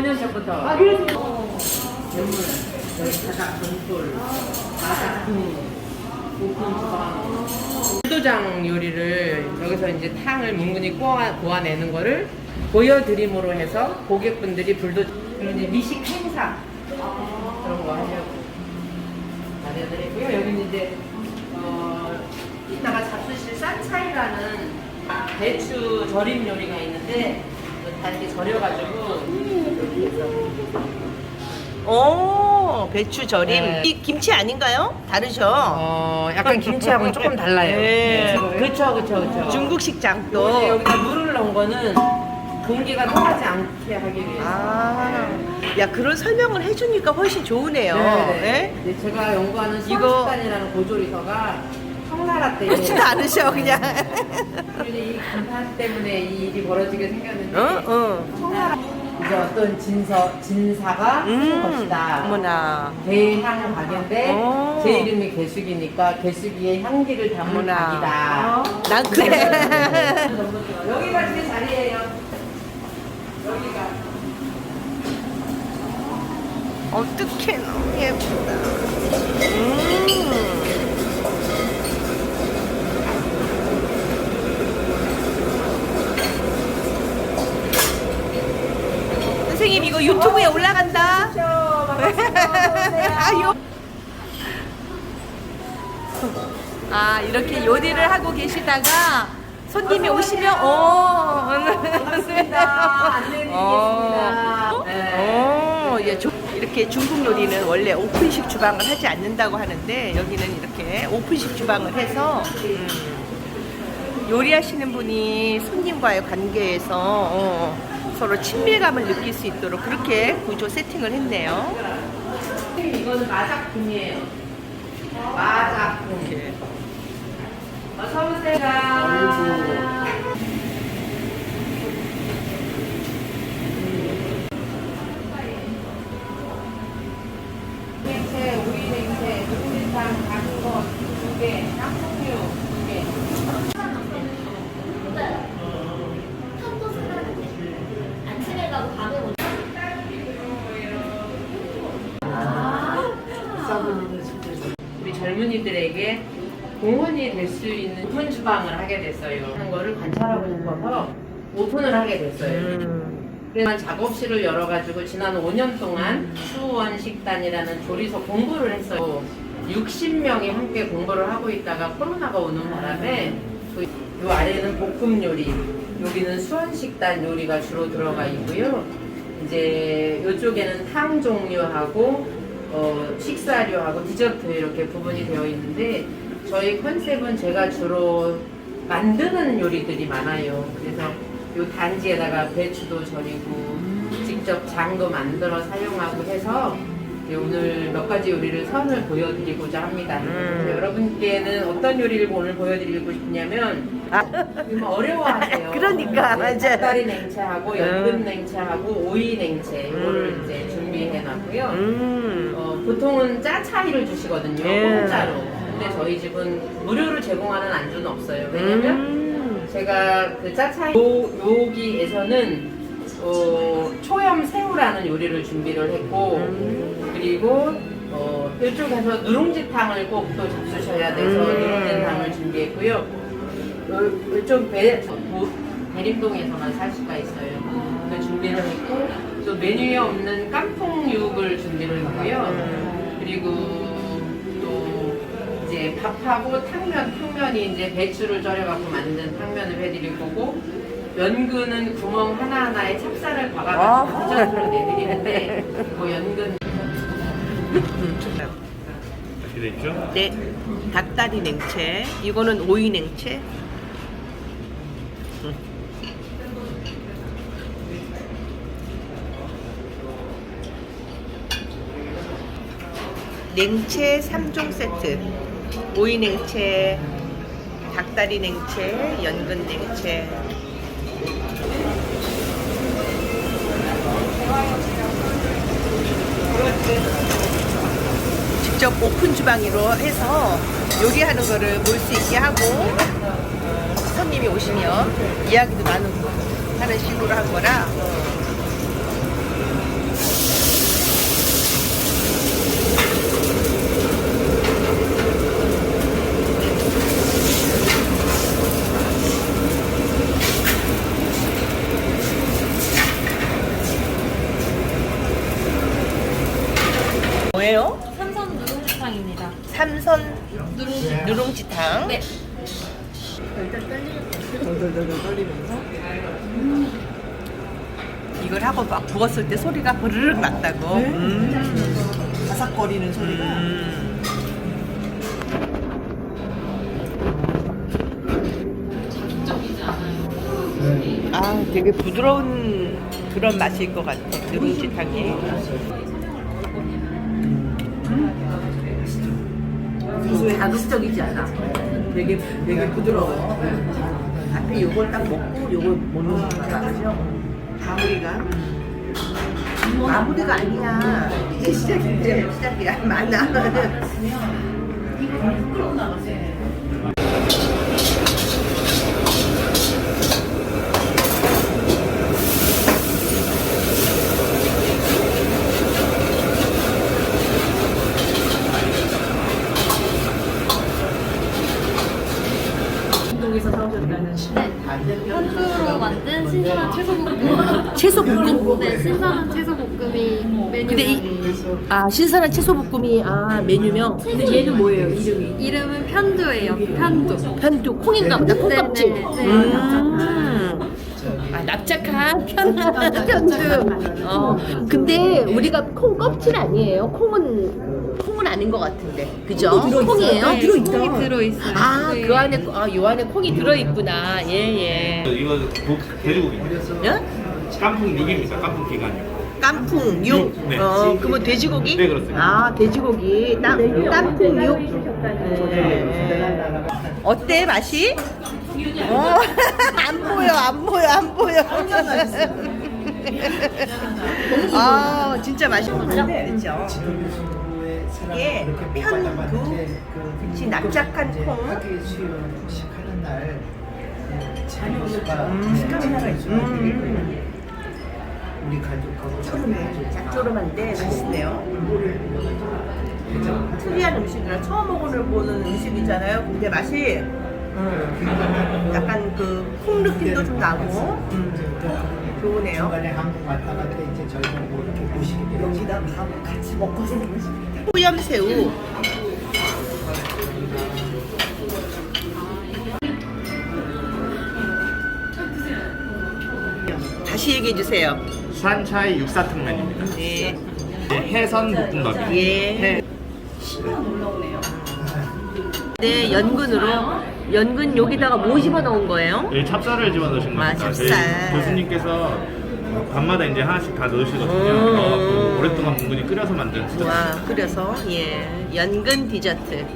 5년 전부터. 아, 그래서 전문, 바닥 등, 오픈 주방. 불도장 요리를 여기서 이제 탕을 뭉근히 꼬아, 고아내는 거를 보여드림으로 해서 고객분들이 불도 그리고 이제 미식 행사 그런 거 하려고 마련을 했고요. 여기는 이제 어, 이따가 잡수실 싼차이라는 배추 절임 요리가 있는데 다 이렇게 절여가지고 오 배추 절임. 네. 이 김치 아닌가요? 다르죠. 어, 약간 김치하고는 조금 달라요. 네. 그렇죠, 그렇죠, 그렇죠. 중국식장 또 또. 여기다 물을 넣은 거는 공기가 통하지 않게 하기 위해서. 아, 야 그런 설명을 해주니까 훨씬 좋으네요. 네. 네? 네, 제가 연구하는 이거- 수학단이라는 고조리서가 청나라 때 그렇지 않으셔 그냥. 이 간판 때문에 이 일이 벌어지게 생겼는데 어, 어. 청나라 이제 어떤 진서 진사가 한 음, 것이다. 어머나. 대향 박인데 오. 제 이름이 개숙이니까 개숙이의 향기를 담은 어머나. 박이다. 난 그래. 여기가 제 자리예요. 여기가. 어떡해 너무 예쁘다. 음. 선생님 이거 유튜브에 올라간다. 아유. 아 이렇게 요리를 하고 계시다가 손님이 오시면 어 반갑습니다. 안내드리겠습니다. 어, 네. 어, 예, 조- 이렇게 중국 요리는 원래 오픈식 주방을 하지 않는다고 하는데 여기는 이렇게 오픈식 주방을 해서 음, 요리하시는 분이 손님과의 관계에서 어, 서로 친밀감을 느낄 수 있도록 그렇게 구조 세팅을 했네요. 선생님 이거는 마작품이에요. 마작품. 이렇게. 어서 오세요. 냉채, 오이 냉채, 누구리탕, 작은 거 두 개, 쌍송류 두 개. 아침에 가고 밤에 오는 우리 젊은이들에게 공헌이 될 수 있는 오픈 주방을 하게 됐어요. 하는 거를 관찰하고 싶어서 오픈을 하게 됐어요. 음, 그래서 작업실을 열어가지고 지난 5년 동안 수원 식단이라는 조리서 공부를 했어요. 60명이 함께 공부를 하고 있다가 코로나가 오는 바람에 그, 요 아래는 볶음 요리, 여기는 수원 식단 요리가 주로 들어가 있고요. 이제 이쪽에는 탕 종류하고 어, 식사류하고 디저트 이렇게 부분이 되어 있는데 저희 컨셉은 제가 주로 만드는 요리들이 많아요. 그래서 요 단지에다가 배추도 절이고 직접 장도 만들어 사용하고 해서 오늘 몇 가지 요리를 선을 보여드리고자 합니다. 음. 여러분께는 어떤 요리를 오늘 보여드리고 싶냐면 아, 좀 어려워하세요. 그러니까, 맞아요. 닭다리 냉채하고 연근 음. 냉채하고 오이 냉채 이거를 음. 이제 준비해 놨고요. 음. 어, 보통은 짜 차이를 주시거든요. 예. 공짜로. 근데 저희 집은 무료로 제공하는 안주는 없어요. 왜냐면 음. 제가 그 짜차이 요, 여기에서는 어, 초염 새우라는 요리를 준비를 했고 음. 그리고 어, 이쪽에서 누룽지탕을 꼭 또 잡수셔야 돼서 음. 누룽지탕을 준비했고요. 요, 이쪽 배, 뭐, 대림동에서만 살 수가 있어요. 그 준비를 했고 또 메뉴에 없는 깐풍육을 준비를 했고요. 음. 그리고 또 이제 밥하고 탕면, 탕면이 이제 배추를 절여갖고 만든 탕면을 해드릴 거고 연근은 구멍 하나하나에 찹쌀을 박아가지고 아하. 디저트로 내드리는데 그 연근 이렇게 돼 있죠? 네, 닭다리 냉채. 이거는 오이 냉채. 음. 냉채 3종 세트. 오이 냉채, 닭다리 냉채, 연근 냉채. 직접 오픈 주방으로 해서 요리하는 거를 볼 수 있게 하고 어, 손님이 오시면 이야기도 나누고 하는 식으로 한 거라 누룽지탕입니다. 삼선 누룽지탕. 네. 이걸 하고 막 부었을 때 소리가 버르륵 났다고. 음. 바삭거리는 소리가. 아, 되게 부드러운 그런 맛일 것 같아. 누룽지탕이. 자극적이지 않아. 되게 되게 부드러워. 앞에 요걸 딱 먹고 요걸 못 먹는 거야. 그죠? 마무리가. 마무리가 아니야. 이게 시작인데 시작이야. 많아. 편두로 만든 신선한 채소볶음. 채소 볶음. 네, 신선한 채소볶음이 메뉴. 근데 이, 아, 신선한 채소 볶음이, 아, 메뉴명. 근데 얘는 뭐예요, 이름이? 이름은 편두예요. 편두. 편두, 콩인가 보다, 콩깍지. 네, 네, 네. 음. 아, 납작한 편, 편두. 어, 근데 우리가 콩 껍질 아니에요? 콩은 아닌 것 같은데. 그죠? 콩이에요? 네, 콩이 들어있어요. 아, 네. 그 안에, 아, 요 안에 콩이 들어 있구나. 예, 예. 이거 고, 돼지고기입니다. 예? 깐풍 6입니다. 깐풍 기간이요. 깐풍 육. 네. 어, 그러면 돼지고기? 네, 그렇습니다. 아, 돼지고기. 땀, 깐풍 육. 네. 어때, 맛이? 어, 안 보여, 안 보여, 안 보여. 아, 진짜 맛있죠? 그렇죠. 이게 편두, 그치, 납작한 콩. 식하는 날 자녀가 식하는 날가 있어요. 음. 우리 가족하고 쪼름해. 짭조름한데 맛있네요. 특이한 음식이라 처음 먹어보는 음식이잖아요. 근데 맛이 음, 약간 그 콩 느낌도 좀 나고 음, 좋으네요. 중간에 한국 왔다 갔다 이제 저희가 뭐 이렇게 보시게. 여기다 같이 먹고서 호염새우. 다시 얘기해 주세요. 산차이 육사탕면입니다. 네. 해선 볶음밥입니다. 예. 네, 연근으로 연근 여기다가 뭐 집어 넣은 거예요? 여기 찹쌀을 집어넣으신 아, 겁니다. 찹쌀. 저희 교수님께서 밤마다 이제 하나씩 다 넣으시거든요. 음. 넣어갖고 오랫동안 묵은히 끓여서 만든 디저트. 와, 끓여서 예, 연근 디저트.